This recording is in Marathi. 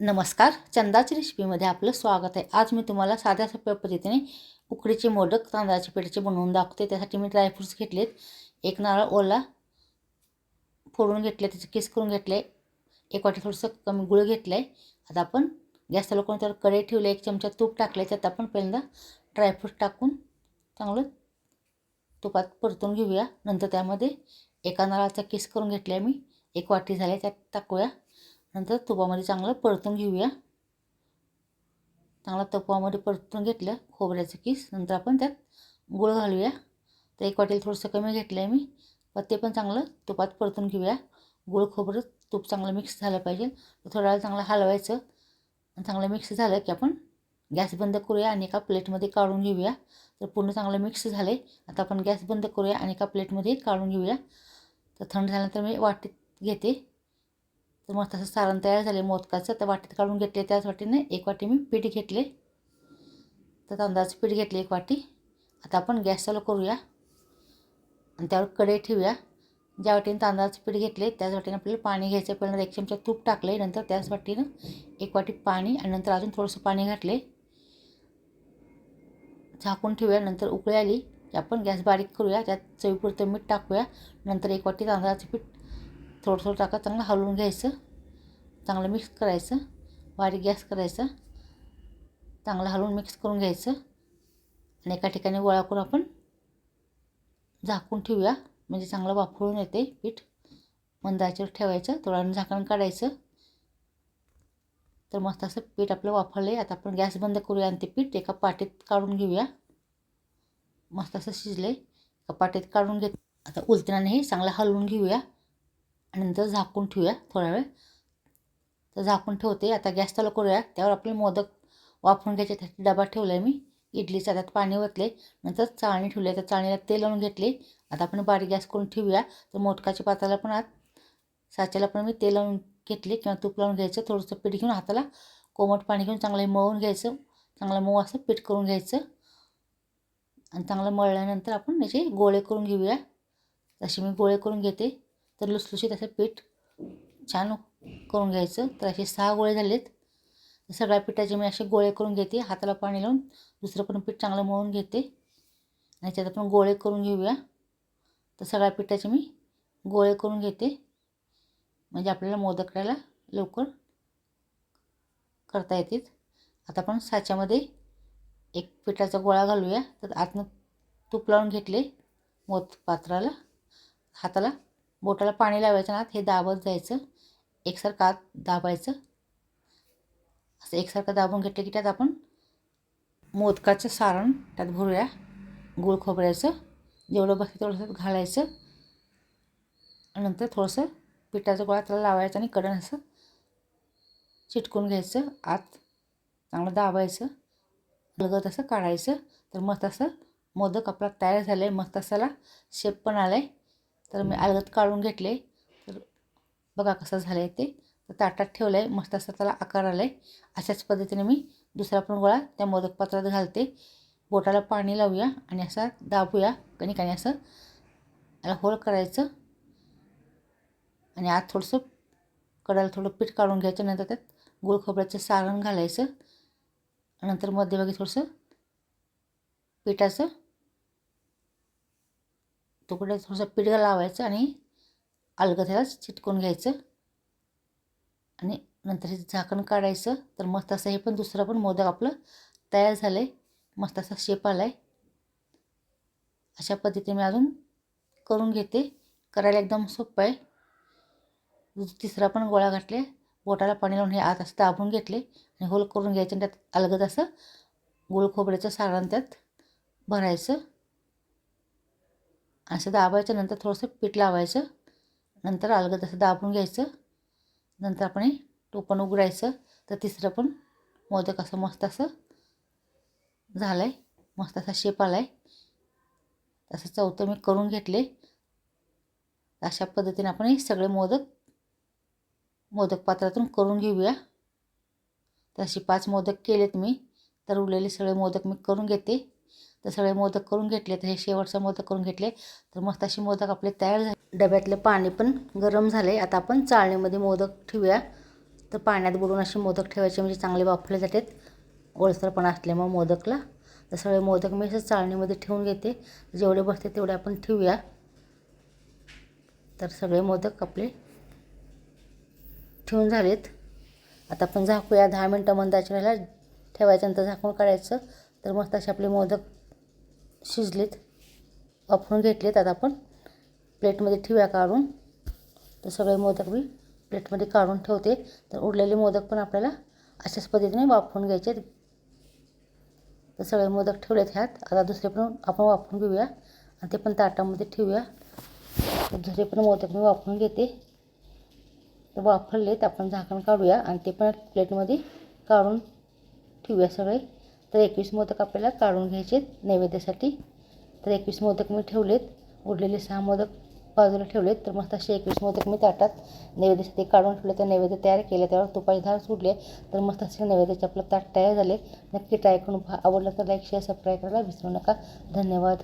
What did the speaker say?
नमस्कार चंदाची रेसिपीमध्ये आपलं स्वागत आहे. आज मी तुम्हाला साध्या सोप्या पद्धतीने उकडीचे मोदक तांदळाच्या पिठाचे बनवून दाखवते. त्यासाठी मी ड्रायफ्रूट्स घेतलेत. एक नारळ ओला फोडून घेतले त्याचे किस करून घेतले. एक वाटी थोडंसं कमी गुळ घेतलं. आहे आता आपण गॅस चालू करून त्यावर कढई ठेवले एक चमचा तूप टाकले त्यात आपण पहिल्यांदा ड्रायफ्रूट टाकून चांगलं तुपात परतून घेऊया. नंतर त्यामध्ये एका नारळाचा किस करून घेतला आहे मी. एक वाटी झाले त्यात टाकूया. नंतर तुपामध्ये चांगलं परतून घेऊया. चांगला तुपामध्ये परतून घेतलं खोबऱ्याचं किस. नंतर आपण त्यात गूळ घालूया. तर एक वाटेल थोडंसं कमी घेतलं आहे मी. पण ते पण चांगलं तुपात परतून घेऊया. गूळ खोबरं तूप चांगलं मिक्स झालं पाहिजे. थोडा वेळ चांगलं हलवायचं. चांगलं मिक्स झालं की आपण गॅस बंद करूया आणि एका प्लेटमध्ये काढून घेऊया. तर पूर्ण चांगलं मिक्स झालं आहे आता आपण गॅस बंद करूया आणि एका प्लेटमध्ये काढून घेऊया. तर थंड झाल्यानंतर मी वाटीत घेते. तर मग तसं सारण तयार झाले मोदकाचं. तर वाटीत काढून घेतले त्याच वाटीने एक वाटी मी पीठ घेतले. तर तांदळाचं पीठ घेतले एक वाटी. आता आपण गॅस चालू करूया. आणि त्यावर कढई ठेवूया. ज्या वाटीने तांदळाचं पीठ घेतले त्याच वाटीने आपल्याला पाणी घ्यायचं पहिल्यांदा एक चमचा तूप टाकले नंतर त्याच वाटीनं एक वाटी पाणी आणि नंतर अजून थोडंसं पाणी घातले झाकून ठेवूया नंतर उकळी आली की आपण गॅस बारीक करूया. त्यात चवीपुरतं मीठ टाकूया. नंतर एक वाटी तांदळाचं पीठ थोडं थोडं टाका चांगलं हलवून घ्यायचं. चांगलं मिक्स करायचं. बारीक गॅस करायचं. चांगलं हलवून मिक्स करून घ्यायचं. आणि एका ठिकाणी गोळा करून आपण झाकून ठेवूया. म्हणजे चांगलं वाफळून येते पीठ. मंदाच्यावर ठेवायचं. थोडं झाकण काढायचं. तर मस्त असं पीठ आपलं वाफळलं आहे आता आपण गॅस बंद करूया आणि ते पीठ एका पाटीत काढून घेऊया. मस्त असं शिजलं आहे एका पाटीत काढून घेत आता उलटण्याने चांगलं हलवून घेऊया. नंतर झाकून ठेवूया थोडा वेळ. तर झाकून ठेवते. आता गॅस चालू करूया त्यावर आपले मोदक वाफून घ्यायचे डबा ठेवला आहे मी. इडलीचा त्यात पाणी ओतले. नंतर चाळणी ठेवली त्या चाळणीला तेल लावून घेतले. आता आपण बारीक गॅस करून ठेवूया. तर मोदकाच्या पात्राला पण आत साच्याला पण मी तेल लावून घेतले किंवा तूप लावून घ्यायचं. थोडंसं पीठ घेऊन हाताला कोमट पाणी घेऊन चांगलं मळून घ्यायचं. चांगलं मऊ असं पीठ करून घ्यायचं. आणि चांगलं मळल्यानंतर आपण याचे गोळे करून घेऊया. तसे मी गोळे करून घेते. तर लुसलुशीत असं पीठ छान करून घ्यायचं. तर असे सहा गोळे झालेत. सगळ्या पिठाचे मी असे गोळे करून घेते. हाताला पाणी लावून दुसरं पण पीठ चांगलं मळून घेते. आणि त्यात आपण गोळे करून घेऊया. तर सगळ्या पिठाचे मी गोळे करून घेते. म्हणजे आपल्याला मोदक करायला लवकर करता येतील. आता आपण साच्यामध्ये एक पिठाचा गोळा घालूया. तर आतनं तूप लावून घेतले. मोद पात्राला हाताला. बोटाला पाणी लावायचं ना हे दाबत जायचं. एकसारखं आत दाबायचं. असं एकसारखं दाबून घेतलं की त्यात आपण मोदकाचं सारण त्यात भरूया. गूळ खोबऱ्याचं जेवढं बघते तेवढं घालायचं. आणि नंतर थोडंसं पिठाचा गोळा त्याला लावायचं आणि कडण असं चिटकून घ्यायचं. आत चांगलं दाबायचं. लगत असं काढायचं. तर मस्त असं मोदक आपला तयार झालं आहे मस्त असाला शेप पण आला आहे तर मी अलगत काढून घेतले तर बघा कसं झालं आहे ते. तर ताटात ठेवलं आहे मस्त असं त्याला आकार आला आहे अशाच पद्धतीने मी दुसरा पण गोळा त्या मोदक पात्रात घालते. बोटाला पाणी लावूया आणि असा दाबूया. कणिकाने असं याला होल करायचं. आणि आत थोडंसं कडाला थोडं पीठ काढून घ्यायचं नंतर त्यात गुळ खोबऱ्याचं सारण घालायचं. नंतर मध्यभागी थोडंसं पिठाचं तुकडे थोडंसं पीठ लावायचं आणि अलगं त्याला चिटकून घ्यायचं. आणि नंतर हे झाकण काढायचं. तर मस्त असं हे पण दुसरं पण मोदक आपलं तयार झालं आहे मस्त असा शेप आला आहे अशा पद्धतीने मी अजून करून घेते. करायला एकदम सोपं आहे. तिसरा पण गोळा घातले. बोटाला पाणी लावून हे आत असं दाबून घेतले. आणि होल करून घ्यायचे आणि त्यात अलगद असं गोळ खोबऱ्याचं सारण त्यात भरायचं. असं दाबायचं नंतर थोडंसं पीठ लावायचं नंतर अलगद असं दाबून घ्यायचं नंतर आपण हे टोपण उघडायचं तर तिसरं पण मोदक असं मस्त असं झालं आहे मस्त असा शेप आला आहे तसं चौथं मी करून घेतले. अशा पद्धतीने आपण हे सगळे मोदक मोदक पात्रातून करून घेऊया. तर असे पाच मोदक केलेत मी तर उरलेले सगळे मोदक मी करून घेते. तर सगळे मोदक करून घेतले तर हे शेवटचा मोदक करून घेतले. तर मस्त असे मोदक आपले तयार झाले. डब्यातले पाणी पण गरम झाले. आता आपण चाळणीमध्ये मोदक ठेवूया. तर पाण्यात बुडून असे मोदक ठेवायचे म्हणजे चांगले वाफले जातात. ओळसरपणा असल्यामुळे मोदकला. तर सगळे मोदक मी असं चाळणीमध्ये ठेवून घेते. जेवढे बसते तेवढे आपण ठेवूया. तर सगळे मोदक आपले ठेवून झालेत. आता आपण झाकूया. दहा मिनटं मंदाच्या वेळेला ठेवायचं नंतर झाकून काढायचं. तर मस्त असे आपले मोदक शिजलेत वाफवून घेतलेत. आता आपण प्लेटमध्ये ठेवूया काढून. तर सगळे मोदक मी प्लेटमध्ये काढून ठेवते. तर उरलेले मोदक पण आपल्याला अशाच पद्धतीने वाफवून घ्यायचे तर सगळे मोदक ठेवलेत ह्यात. आता दुसरे पण आपण वाफवून घेऊया आणि ते पण ताटामध्ये ठेवूया. दुसरे पण मोदक मी वाफवून घेते. तर वाफरलेत आपण झाकण काढूया आणि ते पण प्लेटमध्ये काढून ठेवूया सगळे. तर एकवीस मोदक आपल्याला काढून घ्यायचे नैवेद्यासाठी. तर एकवीस मोदक मी ठेवलेत. उरलेले सहा मोदक बाजूला ठेवलेत. तर मस्त असे एकवीस मोदक मी ताटात नैवेद्यासाठी काढून ठेवले. तर नैवेद्य तयार केले. त्यावर तुपाची धार सुटले. तर मस्त असे नैवेद्याचे आपलं ताट तयार झाले. नक्की ट्राय करून आवडलं तर लाईक शेअर सबस्क्राईब करायला विसरू नका. धन्यवाद.